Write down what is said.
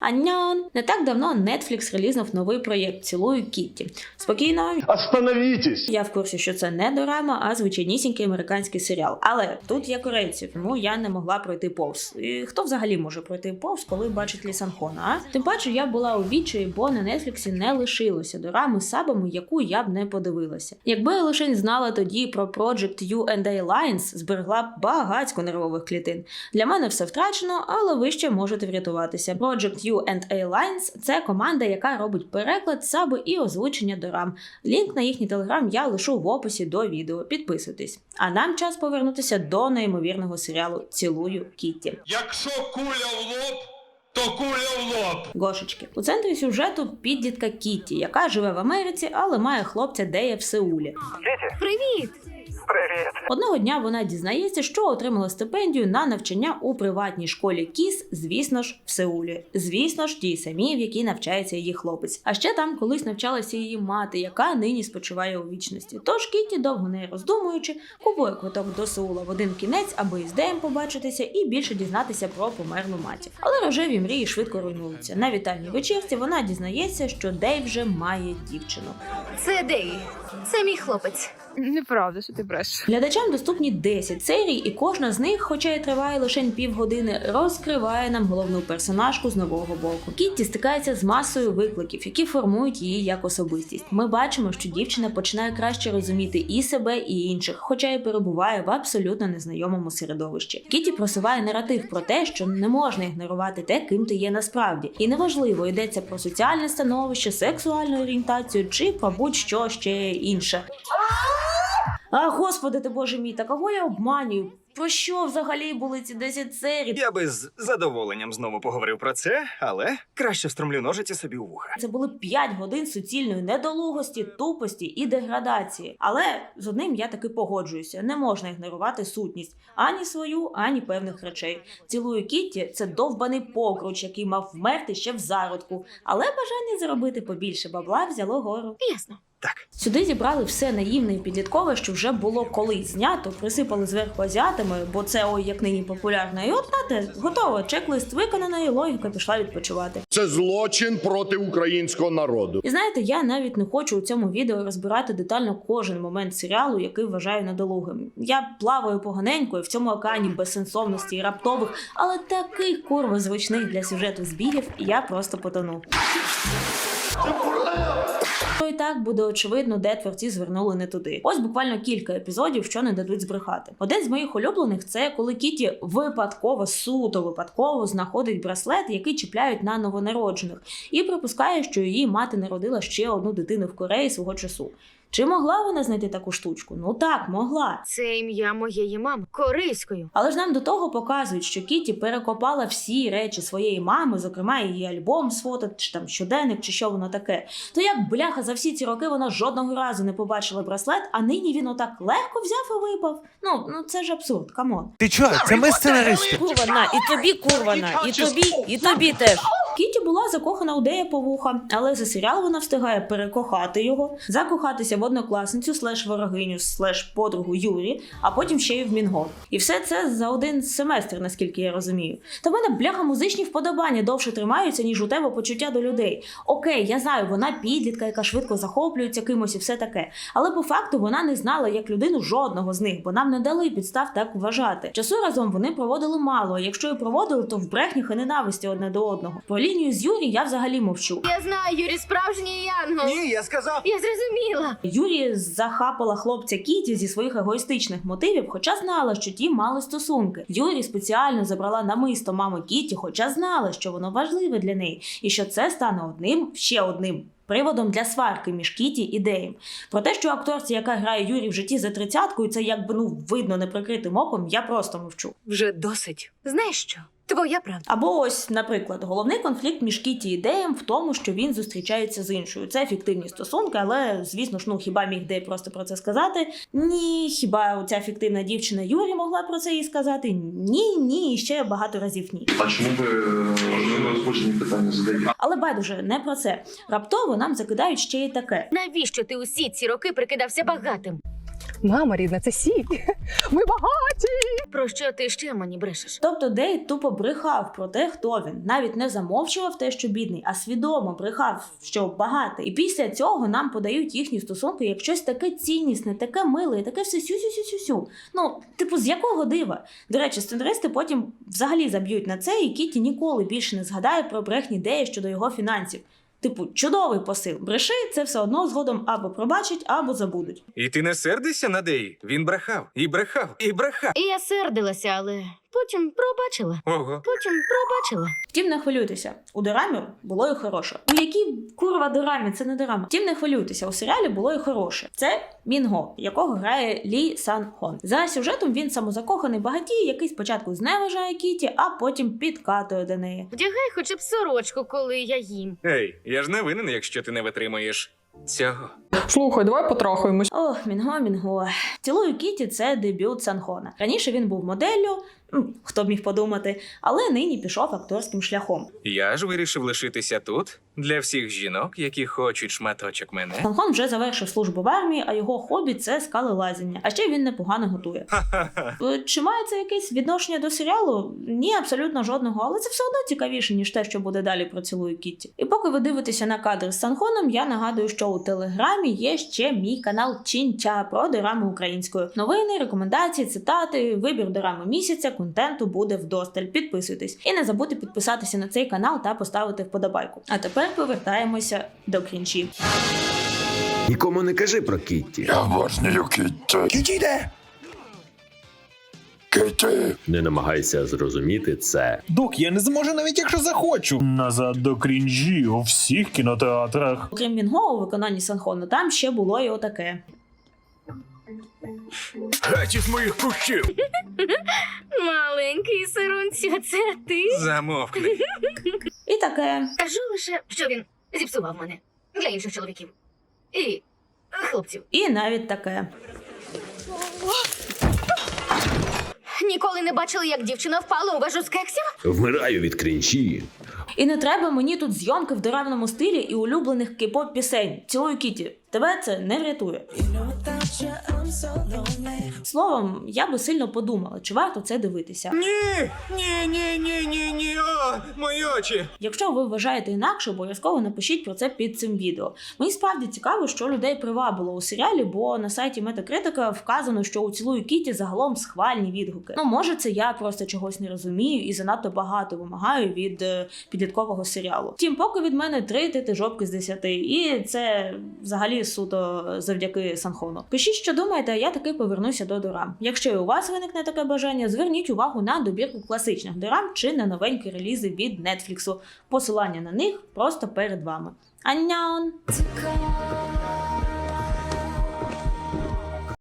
Аньон! Не так давно Netflix релізнув новий проєкт Цілую Кітті. Спокійно, Остановитесь! я в курсі, що це не дорама, а звичайнісінький американський серіал. Але тут є корейці, тому я не могла пройти повз. І хто взагалі може пройти повз, коли бачить Лісанхона? А тим паче я була у відчаї, бо на Нетфліксі не лишилося дорами з сабами, яку я б не подивилася. Якби я лише знала тоді про Project U&A Lines, зберегла б багатько нервових клітин. Для мене все втрачено, але ви ще можете врятуватися. Project U&A Lines – це команда, яка робить переклад, саби і озвучення дорам. Лінк на їхній телеграм я лишу в описі до відео. Підписуйтесь. А нам час повернутися до неймовірного серіалу Цілую Кітті. Якщо куля в лоб, то куля в лоб. Гошечки. У центрі сюжету підлітка Кітті, яка живе в Америці, але має хлопця Дея в Сеулі. Привіт! Одного дня вона дізнається, що отримала стипендію на навчання у приватній школі Кіс, звісно ж, в Сеулі. Звісно ж, тій самій, в якій навчається її хлопець. А ще там колись навчалася її мати, яка нині спочиває у вічності. Тож Кітті, довго не роздумуючи, купує квиток до Сеула в один кінець, аби із Деєм побачитися і більше дізнатися про померлу матір. Але рожеві мрії швидко руйнуються. На вітальній вечірці вона дізнається, що Дей вже має дівчину. Це Дей. Це мій хлопець. Неправда, що ти бреш. Глядачам доступні 10 серій, і кожна з них, хоча й триває лише півгодини, розкриває нам головну персонажку з нового боку. Кітті стикається з масою викликів, які формують її як особистість. Ми бачимо, що дівчина починає краще розуміти і себе, і інших, хоча й перебуває в абсолютно незнайомому середовищі. Кітті просуває наратив про те, що не можна ігнорувати те, ким ти є насправді, і неважливо, йдеться про соціальне становище, сексуальну орієнтацію чи про будь-що ще інше. А господи ти боже мій, та кого я обманюю? Про що взагалі були ці 10 серій? Я би з задоволенням знову поговорив про це, але краще встромлю ножиці собі у вуха. Це були 5 годин суцільної недолугості, тупості і деградації. Але з одним я таки погоджуюся: не можна ігнорувати сутність ані свою, ані певних речей. Цілую Кітті це довбаний покруч, який мав вмерти ще в зародку, але бажання заробити побільше бабла взяло гору. Ясно. Так, Сюди зібрали все наївне і підліткове, що вже було колись знято, присипали зверху азіатами, бо це ой як нині популярно. І от нате, готово, чек-лист виконано, і логіка пішла відпочивати. Це злочин проти українського народу. І знаєте, я навіть не хочу у цьому відео розбирати детально кожен момент серіалу, який вважаю недолугим. Я плаваю поганенько і в цьому океані безсенсовності і раптових, але таких курво звичних для сюжету збігів, я просто потону. То і так буде очевидно, де творці звернули не туди. Ось буквально кілька епізодів, що не дадуть збрехати. Один з моїх улюблених це коли Кіті випадково, суто випадково знаходить браслет, який чіпляють на новонароджених, і припускає, що її мати народила ще одну дитину в Кореї свого часу. Чи могла вона знайти таку штучку? Ну так, могла. Це ім'я моєї мами. Корейською. Але ж нам до того показують, що Кіті перекопала всі речі своєї мами, зокрема її альбом з фото, чи там щоденник, чи що воно таке. То як бляха за всі ці роки вона жодного разу не побачила браслет, а нині він отак легко взяв і випав. Ну ну це ж абсурд, камон. Ти чо? Це ми сценаристи. Курва на, і тобі курва на, і тобі, і тобі теж. Кіті була закохана у Дея по вуха, але за серіал вона встигає перекохати його, закохатися в однокласницю, слеш ворогиню, слеш подругу Юрі, а потім ще й в Мінго. І все це за один семестр, наскільки я розумію. Та мене бляха музичні вподобання довше тримаються, ніж у тебе почуття до людей. Окей, я знаю, вона підлітка, яка швидко захоплюється кимось і все таке. Але по факту вона не знала як людину жодного з них, бо нам не дали підстав так вважати. Часу разом вони проводили мало. а Якщо і проводили, то в брехнях і ненависті одне до одного. Лінію з Юрі я взагалі мовчу. Я знаю, Юрій справжній Янгол. ні, я сказав. Я зрозуміла. Юрі захапала хлопця Кіті зі своїх егоїстичних мотивів, хоча знала, що ті мали стосунки. Юрі спеціально забрала намисто мами Кіті, хоча знала, що воно важливе для неї, і що це стане одним ще одним. Приводом для сварки між Кіті і Деєм. Про те, що акторці, яка грає Юрі в житті за тридцяткою, це якби ну видно неприкритим оком, я просто мовчу. Вже досить. Знаєш що? Твоя правда. Або ось, наприклад, головний конфлікт між Кіті і Деєм в тому, що він зустрічається з іншою. Це фіктивні стосунки, але звісно ж, ну хіба міг Дей просто про це сказати? Ні, хіба ця фіктивна дівчина Юрі могла про це їй сказати? Ні, ні, і ще багато разів ні. А чому ви е, питання задаєте? Але байдуже не про це. Раптово нам закидають ще й таке. Навіщо ти усі ці роки прикидався багатим? Мама рідна, це сік. Ми багаті. Про що ти ще мені брешеш? Тобто Дейт тупо брехав про те, хто він. Навіть не замовчував те, що бідний, а свідомо брехав, що багатий. І після цього нам подають їхні стосунки як щось таке ціннісне, таке миле, і таке все сю-сю-сю-сю-сю. Ну, типу, з якого дива? До речі, сценаристи потім взагалі заб'ють на це, і Кіті ніколи більше не згадає про брехні Дея щодо його фінансів. Типу, чудовий посил. Бреши, це все одно згодом або пробачать, або забудуть. І ти не сердишся на Деї? Він брехав, і брехав, і брехав. І я сердилася, але потім пробачила. Ого. Потім пробачила. Втім, не хвилюйтеся. У дорамі було і хороше. У якій курва дорамі? Це не дорама. Втім, не хвилюйтеся. У серіалі було і хороше. Це Мінго, якого грає Лі Сан Хон. За сюжетом він самозакоханий багатій, який спочатку зневажає Кіті, а потім підкатує до неї. Вдягай хоча б сорочку, коли я їм. Ей, я ж не винен, якщо ти не витримуєш цього. Слухай, давай потрахаємось. Ох, Мінго, Мінго. Цілую Кіті це дебют Санхона. Раніше він був моделлю, хто б міг подумати, але нині пішов акторським шляхом. Я ж вирішив лишитися тут для всіх жінок, які хочуть шматочок мене. Санхон вже завершив службу в армії, а його хобі це скалелазіння. А ще він непогано готує. Е, Чи має це якесь відношення до серіалу? Ні, абсолютно жодного, але це все одно цікавіше, ніж те, що буде далі про цілую Кітті. І поки ви дивитеся на кадр з Санхоном, я нагадую, що у телеграмі є ще мій канал Чінча про дораму українською. Новини, рекомендації, цитати, вибір дорами місяця, контенту буде вдосталь. Підписуйтесь. І не забудьте підписатися на цей канал та поставити вподобайку. А тепер повертаємося до крінчів. Нікому не кажи про Кітті. Я обожнюю Кітті. Кітті йде! Кітті! Не намагайся зрозуміти це. Док, я не зможу навіть якщо захочу. Назад до крінжі у всіх кінотеатрах. Окрім Мінго у виконанні Санхону, там ще було і отаке. Геть із моїх кущів! Маленький сирунцю, це ти? Замовкни. І таке. Кажу лише, що він зіпсував мене для інших чоловіків. І хлопців. І навіть таке. Ніколи не бачили, як дівчина впала у вежу з кексів? Вмираю від крінжі. І не треба мені тут зйомки в доравному стилі і улюблених кей-поп пісень. Цілую Кіті. Тебе це не врятує. Словом, я би сильно подумала, чи варто це дивитися. Ні, ні, ні, ні, ні, ні. О, мої очі. Якщо ви вважаєте інакше, обов'язково напишіть про це під цим відео. Мені справді цікаво, що людей привабило у серіалі, бо на сайті Метакритика вказано, що у цілую Кіті загалом схвальні відгуки. Ну, може, це я просто чогось не розумію і занадто багато вимагаю від е, підліткового серіалу. Втім, поки від мене три тити жопки з десяти, і це взагалі суто завдяки Санхону. Пишіть, що думаєте, а я таки повернуся до дорам. Якщо і у вас виникне таке бажання, зверніть увагу на добірку класичних дорам чи на новенькі релізи від Нетфліксу. Посилання на них просто перед вами. Аньон!